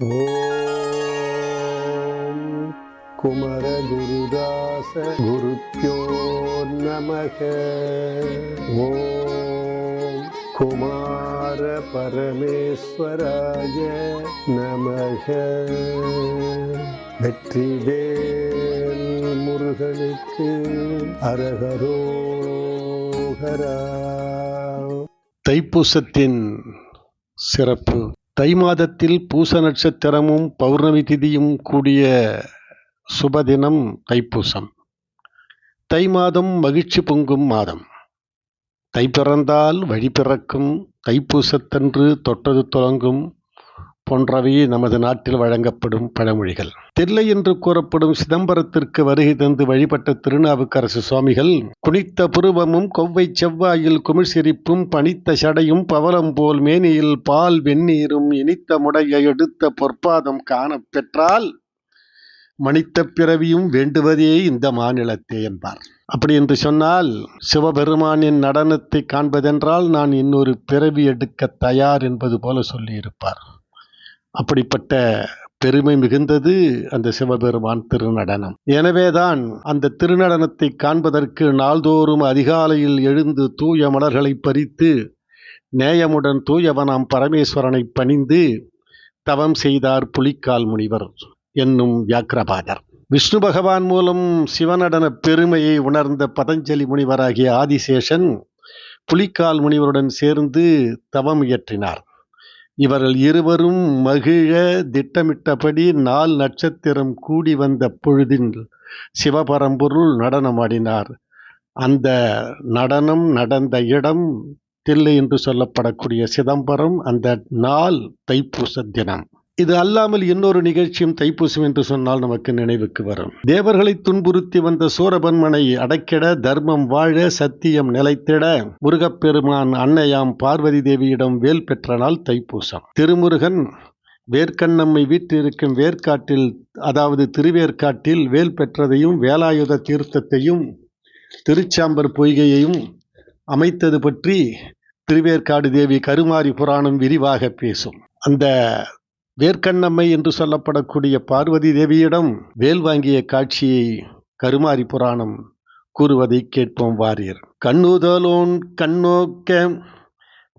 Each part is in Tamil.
ஓம் குமரகுருதாச குருப்பியோ நமக. ஓம் குமார பரமேஸ்வராய நமக. வெற்றிவேல் முருகனுக்கு அரகரோகரா. தைப்பூசத்தின் சிறப்பு. தை மாதத்தில் பூச நட்சத்திரமும் பௌர்ணமி திதியும் கூடிய சுபதினம் தைப்பூசம். தை மாதம் மகிழ்ச்சி பொங்கும் மாதம். தை பிறந்தால் வழி பிறக்கும் தைப்பூசத்தன்று தொட்டது தொடங்கும் போன்றவையே நமது நாட்டில் வழங்கப்படும் பழமொழிகள். தில்லை என்று கூறப்படும் சிதம்பரத்திற்கு வருகை தந்து வழிபட்ட திருநாவுக்கரசு சுவாமிகள் குனித்த புருவமும் கொவ்வை செவ்வாயில் குமிழ் சிரிப்பும் பனித்த சடையும் பவளம் போல் மேனியில் பால் வெந்நீரும் இனித்த முடைய எடுத்த பொற்பாதம் காணப்பெற்றால் மணித்த மனித்த பிறவியும் வேண்டுவதே இந்த மாநிலத்தே என்பார். அப்படி என்று சொன்னால் சிவபெருமானின் நடனத்தை காண்பதென்றால் நான் இன்னொரு பிறவி எடுக்க தயார் என்பது போல சொல்லியிருப்பார். அப்படிப்பட்ட பெருமை மிகுந்தது அந்த சிவபெருமான் திருநடனம். எனவேதான் அந்த திருநடனத்தை காண்பதற்கு நாள்தோறும் அதிகாலையில் எழுந்து தூய மலர்களை பறித்து நேயமுடன் தூயவனாம் பரமேஸ்வரனை பணிந்து தவம் செய்தார் புலிக்கால் முனிவர் என்னும் வியாக்கிரபாதர். விஷ்ணு பகவான் மூலம் சிவநடன பெருமையை உணர்ந்த பதஞ்சலி முனிவராகிய ஆதிசேஷன் புலிக்கால் முனிவருடன் சேர்ந்து தவம் இயற்றினார். இவர்கள் இருவரும் மகிழ திட்டமிட்டபடி நாள் நட்சத்திரம் கூடி வந்த பொழுதில் சிவபரம்பொருள் நடனமாடினார் அந்த நடனம் நடந்த இடம் தில்லை என்று சொல்லப்படக்கூடிய சிதம்பரம் அந்த நாள் தைப்பூச தினம். இது அல்லாமல் இன்னொரு நிகழ்ச்சியும் தைப்பூசம் என்று சொன்னால் நமக்கு நினைவுக்கு வரும். தேவர்களை துன்புறுத்தி வந்த சூரபன்மனை அடக்கிட தர்மம் வாழ சத்தியம் நிலைத்திட முருகப்பெருமான் அன்னையாம் பார்வதி தேவியிடம் வேல் பெற்ற நாள் தைப்பூசம். திருமுருகன் வேர்க்கண்ணம்மை வீற்றிருக்கும் வேர்க்காட்டில் அதாவது திருவேற்காட்டில் வேல் பெற்றதையும் வேலாயுத தீர்த்தத்தையும் திருச்சாம்பர் பொய்கையையும் அமைத்தது பற்றி திருவேற்காடு தேவி கருமாரி புராணம் விரிவாக பேசும். அந்த வேர்க்கண்ணம்மை என்று சொல்லப்படக்கூடிய பார்வதி தேவியிடம் வேல் வாங்கிய காட்சியை கருமாரி புராணம் கூறுவதை கேட்போம் வாரியர். கண்ணுதலோன் கண்ணோக்க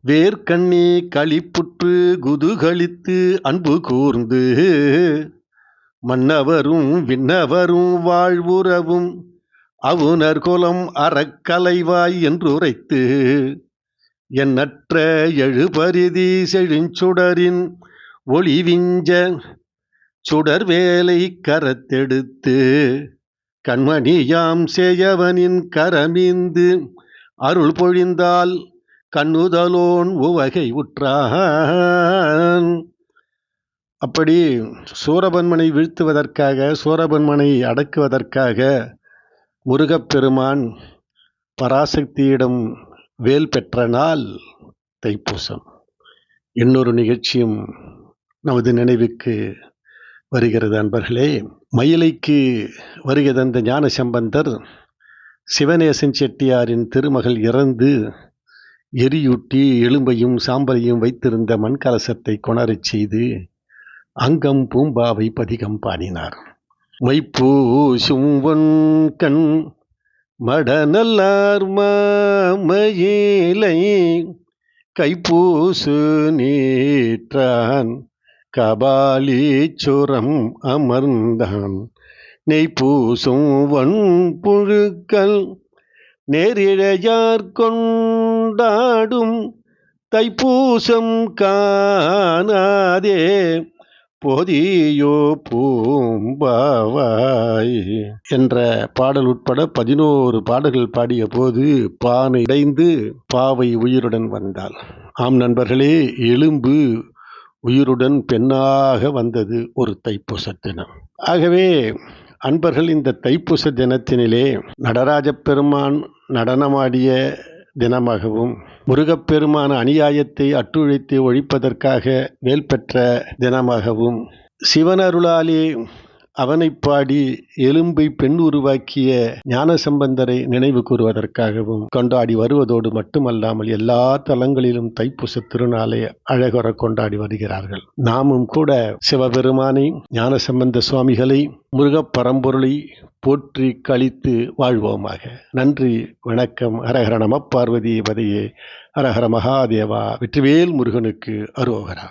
வேர்க்கண்ணி களிப்புற்று குதுகளித்து அன்பு கூர்ந்து மன்னவரும் விண்ணவரும் வாழ்வுறவும் அவுணர் குலம் அறக்கலைவாய் என்று உரைத்து எண்ணற்ற எழுபரிதி செழுஞ்சுடரின் ஒளிவிஞ்ச சுடர்வேலை கரத்தெடுத்து கண்மணியாம் சேயவனின் கரமீந்து அருள் பொழிந்தால் கண்ணுதலோன் உவகை உற்றான். அப்படி சூரபன்மனை வீழ்த்துவதற்காக சூரபன்மனை அடக்குவதற்காக முருகப்பெருமான் பராசக்தியிடம் வேல் பெற்ற நாள் தைப்பூசம். இன்னொரு நிகழ்ச்சியும் நமது நினைவுக்கு வருகிறது அன்பர்களே. மயிலைக்கு வருகை தந்த ஞான சம்பந்தர் சிவநேசன் செட்டியாரின் திருமகள் இறந்து எரியூட்டி எலும்பையும் சாம்பலையும் வைத்திருந்த மண்கலசத்தை கொணரச் செய்து அங்கம் பூம்பாவை பதிகம் பாடினார். மைப்பூசும் கண் மடநல்லார் மயிலை கைப்பூசு நீற்றான் கபாலீச்சுரம் அமர்ந்தான். நெய் பூசும் வன் புழுக்கள் நேரிழையார் கொண்டாடும் தைப்பூசம் காணாதே. போதியோ பூம்பாவாய் என்ற பாடல் உட்பட பதினோரு பாடல்கள் பாடிய போது பானை இடைந்து பாவை உயிருடன் வந்தாள். ஆம் நண்பர்களே எலும்பு உயிருடன் பெண்ணாக வந்தது ஒரு தைப்பூச தினம். ஆகவே அன்பர்கள் இந்த தைப்பூச தினத்தினிலே நடராஜ பெருமான் நடனமாடிய தினமாகவும் முருகப்பெருமான அநியாயத்தை அட்டுழைத்து ஒழிப்பதற்காக வேல் பெற்ற தினமாகவும் சிவனருளாலே அவனை பாடி எலும்பை பெண் உருவாக்கிய ஞானசம்பந்தரை நினைவு கூறுவதற்காகவும் கொண்டாடி வருவதோடு மட்டுமல்லாமல் எல்லா தலங்களிலும் தைப்பூச திருநாளை அழகுற கொண்டாடி வருகிறார்கள். நாமும் கூட சிவபெருமானை ஞானசம்பந்த சுவாமிகளை முருகப் பரம்பொருளை போற்றி கழித்து வாழ்வோமாக. நன்றி வணக்கம். ஹரஹர நம பார்வதி பதையே. ஹரஹர மகாதேவா. வெற்றிவேல் முருகனுக்கு அருவோகரா